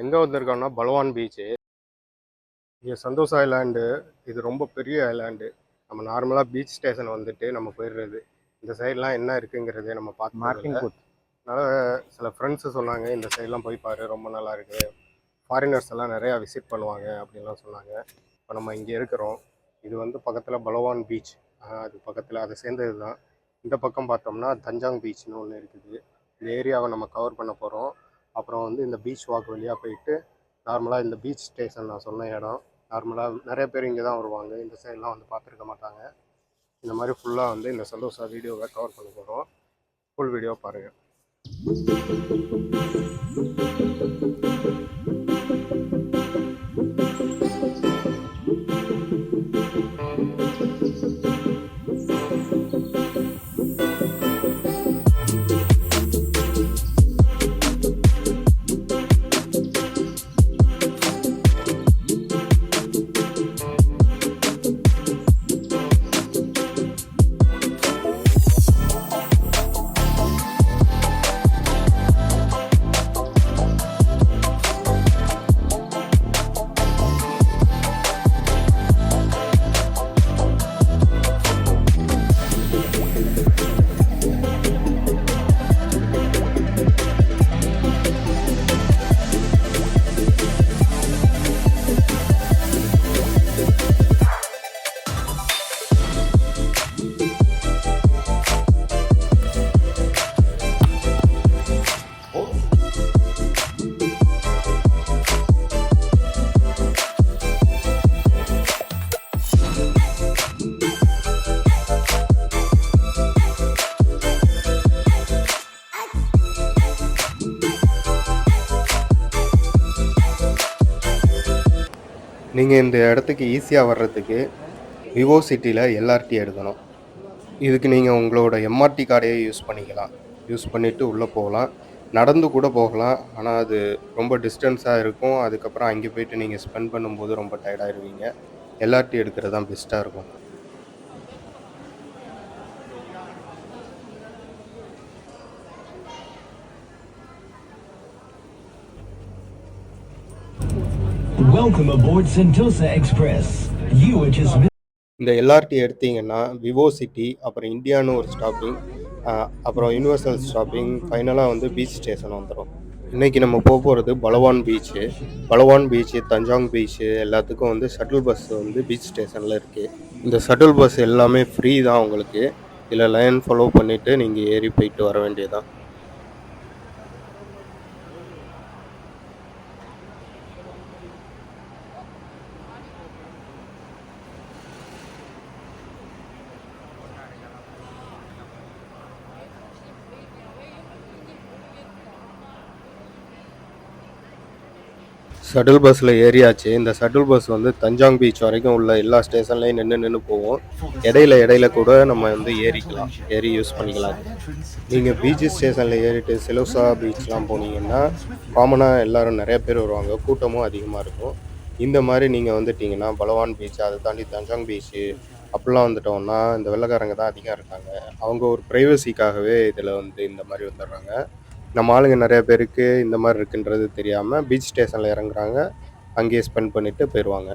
எங்கே வந்திருக்கோம்னா பலவான் பீச்சு இங்கே சந்தோஷ் ஐலாண்டு இது ரொம்ப பெரிய ஐலாண்டு நம்ம நார்மலாக பீச் ஸ்டேஷன் வந்துட்டு நம்ம போயிடுறது. இந்த சைட்லாம் என்ன இருக்குங்கிறதே நம்ம பார்த்து மார்க்கிங் அதனால சில ஃப்ரெண்ட்ஸு சொன்னாங்க இந்த சைட்லாம் போய் பாரு ரொம்ப நல்லா இருக்கு. ஃபாரினர்ஸ் எல்லாம் நிறையா விசிட் பண்ணுவாங்க அப்படின்லாம் சொன்னாங்க. இப்போ நம்ம இங்கே இருக்கிறோம். இது வந்து பக்கத்தில் பலவான் பீச் அது பக்கத்தில் அதை சேர்ந்தது தான். இந்த பக்கம் பார்த்தோம்னா தஞ்சாங் பீச்னு ஒன்று இருக்குது. இந்த ஏரியாவை நம்ம கவர் பண்ண போகிறோம் அப்புறம் வந்து இந்த பீச் வாக் வழியாக போயிட்டு நார்மலாக இந்த பீச் ஸ்டேஷன் நான் சொன்ன இடம். நார்மலாக நிறைய பேர் இங்கே தான் வருவாங்க. இந்த சைட்லாம் வந்து பார்த்துருக்க மாட்டாங்க. இந்த மாதிரி ஃபுல்லாக வந்து இந்த சந்தோஷா வீடியோவை கவர் பண்ண போகிறோம் ஃபுல் வீடியோ பாருங்கள் நீங்கள் இந்த இடத்துக்கு ஈஸியாக வர்றதுக்கு விவோ சிட்டியில் எல்ஆர்டி எடுக்கணும். இதுக்கு நீங்கள் உங்களோட எம்ஆர்டி கார்டையே யூஸ் பண்ணிக்கலாம். யூஸ் பண்ணிவிட்டு உள்ளே போகலாம். நடந்து கூட போகலாம். ஆனால் அது ரொம்ப டிஸ்டன்ஸாக இருக்கும். அதுக்கப்புறம் அங்கே போயிட்டு நீங்கள் ஸ்பெண்ட் பண்ணும்போது ரொம்ப டயர்டாயிருவீங்க எல்ஆர்டி எடுக்கிறது தான் பெஸ்ட்டாக இருக்கும். Welcome aboard Sentosa Express. You are just இந்த எல்ஆர்டி எடுத்தீங்கன்னா விவோ சிட்டி அப்புறம் இந்தியான்னு ஒரு ஸ்டாப்பிங் அப்புறம் யூனிவர்சல் ஸ்டாப்பிங் ஃபைனலாக வந்து பீச் ஸ்டேஷன் வந்துடும் இன்றைக்கி நம்ம போக போகிறது பலவான் பீச்சு பலவான் பீச்சு தஞ்சாங் பீச்சு எல்லாத்துக்கும் வந்து ஷட்டில் பஸ் வந்து பீச் ஸ்டேஷனில் இருக்குது இந்த ஷட்டில் பஸ் எல்லாமே ஃப்ரீ தான் உங்களுக்கு. இதில் லைன் ஃபாலோ பண்ணிவிட்டு நீங்கள் ஏறி போயிட்டு வர வேண்டியதான் ஷட்டில் பஸ்ஸில் ஏறியாச்சு. இந்த ஷட்டில் பஸ் வந்து தஞ்சாங் பீச் வரைக்கும் உள்ள எல்லா ஸ்டேஷன்லையும் நின்று நின்று போவோம் இடையில இடையில கூட நம்ம வந்து ஏறிக்கலாம். ஏறி யூஸ் பண்ணிக்கலாம். நீங்கள் பீச் ஸ்டேஷனில் ஏறிட்டு சிலோசா பீச்லாம் போனீங்கன்னா காமனாக எல்லோரும் நிறைய பேர் வருவாங்க. கூட்டமும் அதிகமாக இருக்கும். இந்த மாதிரி நீங்கள் வந்துட்டீங்கன்னா பலவான் பீச் அதை தாண்டி தஞ்சாங் பீச்சு அப்படிலாம் வந்துட்டோம்னா இந்த வெள்ளைக்காரங்க தான் அதிகம் இருக்காங்க. அவங்க ஒரு ப்ரைவசிக்காகவே இதில் வந்து இந்த மாதிரி வந்துடுறாங்க. நம்ம ஆளுங்க நிறைய பேருக்கு இந்த மாதிரி இருக்குன்றது தெரியாமல் பீச் ஸ்டேஷனில் இறங்குறாங்க. அங்கேயே ஸ்பெண்ட் பண்ணிவிட்டு போயிடுவாங்க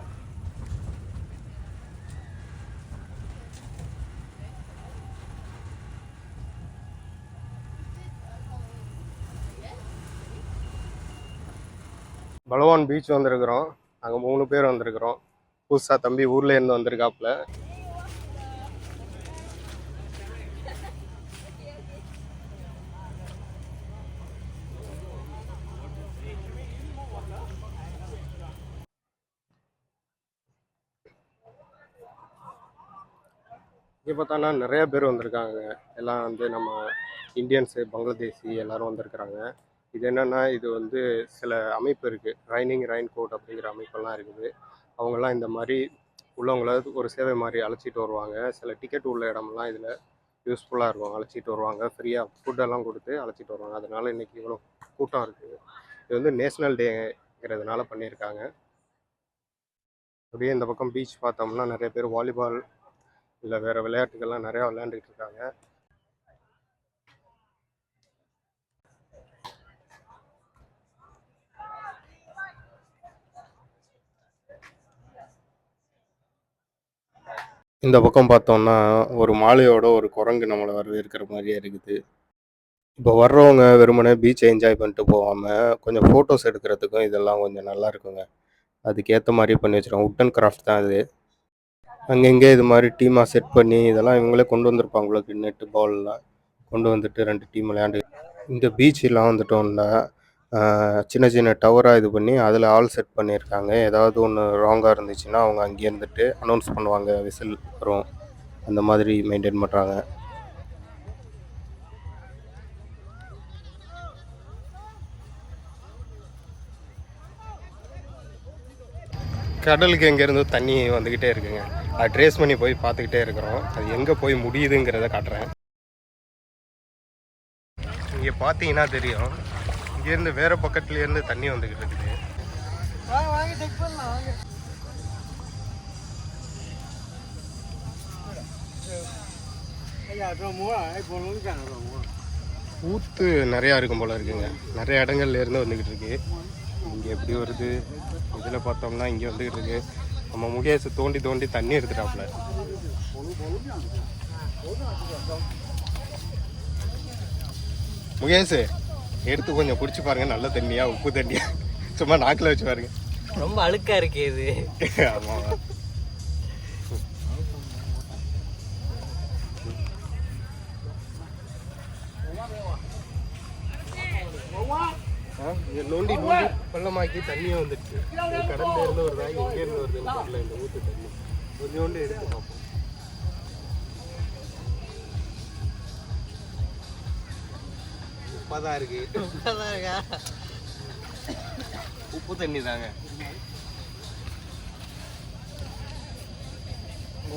பலவான் பீச் வந்திருக்கிறோம். நாங்கள் மூணு பேர் வந்திருக்கிறோம். புதுசாக தம்பி ஊர்லேருந்து வந்திருக்காப்புல. இங்கே பார்த்தோன்னா நிறைய பேர் வந்திருக்காங்க. எல்லாம் வந்து நம்ம இந்தியன்ஸு பங்களாதேசி எல்லாரும் வந்திருக்கிறாங்க. இது என்னென்னா இது வந்து சில அமைப்பு இருக்குது ரைனிங் ரைன் கோட் அப்படிங்கிற அமைப்பெல்லாம் இருக்குது. அவங்கெல்லாம் இந்த மாதிரி உள்ளவங்கள ஒரு சேவை மாதிரி அழைச்சிட்டு வருவாங்க. சில டிக்கெட் உள்ள இடமெல்லாம் இதில் யூஸ்ஃபுல்லாக இருக்கும். அழைச்சிட்டு வருவாங்க. ஃப்ரீயாக ஃபுட்டெல்லாம் கொடுத்து அழைச்சிட்டு வருவாங்க. அதனால் இன்றைக்கி இவ்வளோ கூட்டம் இருக்குது இது வந்து நேஷ்னல் டேங்கிறதுனால பண்ணியிருக்காங்க. அப்படியே இந்த பக்கம் பீச் பார்த்தோம்னா நிறைய பேர் வாலிபால் இல்லை வேறு விளையாட்டுகள்லாம் நிறையா விளையாண்டுட்டு இருக்காங்க. இந்த பக்கம் பார்த்தோம்னா ஒரு மாலையோட ஒரு குரங்கு நம்மளை வரவேற்கிற மாதிரியே இருக்குது. இப்போ வர்றவங்க வெறுமனே பீச் என்ஜாய் பண்ணிட்டு போகாமல் கொஞ்சம் ஃபோட்டோஸ் எடுக்கிறதுக்கும் இதெல்லாம் கொஞ்சம் நல்லா இருக்குங்க. அதுக்கேற்ற மாதிரி பண்ணி வச்சுருக்கோம் உட்டன் கிராஃப்ட் தான் இது அங்கங்கே இது மாதிரி டீமாக செட் பண்ணி, இதெல்லாம் இவங்களே கொண்டு வந்திருப்பாங்க நெட்டு, பால்லாம் கொண்டு வந்துட்டு ரெண்டு டீம் விளையாண்டு இந்த பீச்செலாம் வந்துட்டோம்னா, சின்ன சின்ன டவராக இது பண்ணி, அதில் ஆள் செட் பண்ணியிருக்காங்க. ஏதாவது ஒன்று ராங்காக இருந்துச்சுன்னா, அவங்க அங்கேயே இருந்துட்டு அனௌன்ஸ் பண்ணுவாங்க. விசில் வரும். அந்த மாதிரி மெயின்டைன் பண்ணுறாங்க கடலுக்கு எங்கேருந்தோ தண்ணி வந்துக்கிட்டே இருக்குங்க. அத ட்ரேஸ் பண்ணி போய் பார்த்துக்கிட்டே இருக்கிறோம். அது எங்க போய் முடியுதுங்கிறத காட்டுறேன். இங்க பார்த்தீங்கன்னா தெரியும். இங்கேருந்து வேற பக்கத்துலேருந்து தண்ணி வந்துக்கிட்டு இருக்குது. ஊத்து நெறையா இருக்கும் போல இருக்குங்க. நெறைய இடங்கள்ல இருந்து வந்துக்கிட்டு இருக்கு. இங்க எப்படி வருது? இதில பார்த்தோம்னா இங்க வந்துக்கிட்டு இருக்கு. நம்ம முகேஷ் தோண்டி தோண்டி தண்ணி எடுத்துட்டாப்புல. முகேஷ் எடுத்து கொஞ்சம் குடிச்சு பாருங்க. நல்ல தண்ணியா, உப்பு தண்ணியா? சும்மா நாக்குல வச்சு பாருங்க. ரொம்ப அழுக்கா இருக்கு இது ஆமா. இங்க நோண்டி நோண்டி பள்ளமாக்கி தண்ணியாக வந்துடுச்சு. கடல்ல இருந்து வருதா, எங்க இருந்து வருதுன்னு தெரியல இந்த ஊற்று தண்ணி. கொஞ்சோண்டு எடுத்து பார்ப்போம். உப்பாதான் இருக்கு. உப்பாதான் இருக்கா உப்பு தண்ணி தாங்க.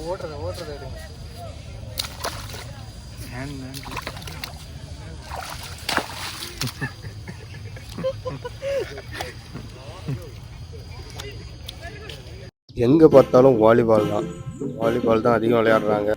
ஓட்டுறத ஓட்டுறத எடுங்க எங்கே பார்த்தாலும் வாலிபால் தான். வாலிபால் தான் அதிகம் விளையாடுறாங்க.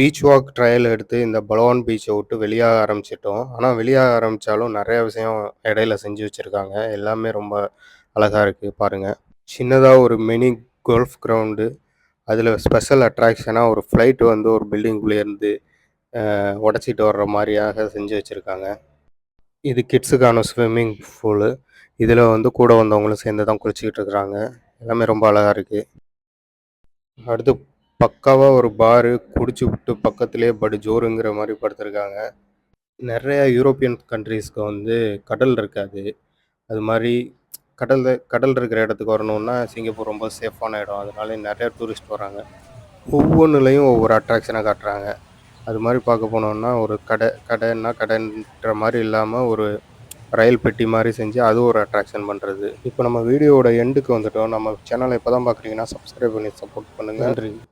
Beach walk trail எடுத்து இந்த பலவான் பீச்சை விட்டு வெளியாக ஆரம்பிச்சிட்டோம். ஆனால் வெளியாக ஆரம்பித்தாலும் நிறைய விஷயம் இடையில செஞ்சு வச்சுருக்காங்க எல்லாமே ரொம்ப அழகாக இருக்குது பாருங்கள் சின்னதாக ஒரு மினி கோல்ஃப் கிரவுண்டு. அதில் ஸ்பெஷல் அட்ராக்ஷனாக ஒரு ஃப்ளைட் வந்து ஒரு பில்டிங்குள்ளேருந்து உடச்சிட்டு உடைச்சிட்டு வர்ற மாதிரியாக செஞ்சு வச்சுருக்காங்க இது கிட்ஸுக்கான ஸ்விம்மிங் பூலு. இதில் வந்து கூட வந்தவங்களும் சேர்ந்து தான் குளிச்சுக்கிட்டு இருக்கிறாங்க. எல்லாமே ரொம்ப அழகாக இருக்குது அடுத்து பக்காவாக ஒரு பாரு குடிச்சு விட்டு பக்கத்துலேயே படு ஜோருங்கிற மாதிரி படுத்திருக்காங்க. நிறையா யூரோப்பியன் கண்ட்ரீஸ்க்கு வந்து கடல் இருக்காது. அது மாதிரி கடலில் கடல் இருக்கிற இடத்துக்கு வரணும்னா சிங்கப்பூர் ரொம்ப சேஃபான இடம். அதனால நிறையா டூரிஸ்ட் வராங்க. ஒவ்வொன்றுலையும் ஒவ்வொரு அட்ராக்ஷனை காட்டுறாங்க அது மாதிரி பார்க்க போனோம்னா ஒரு கடை கடைன்னா கடைன்ற மாதிரி இல்லாமல் ஒரு ரயில் பெட்டி மாதிரி செஞ்சு அது ஒரு அட்ராக்ஷன் பண்ணுறது இப்போ நம்ம வீடியோவோட எண்டுக்கு வந்துட்டோம் நம்ம சேனலை இப்போ தான் பார்க்குறீங்கன்னா சப்ஸ்கிரைப் பண்ணி சப்போர்ட் பண்ணுங்கள் நன்றி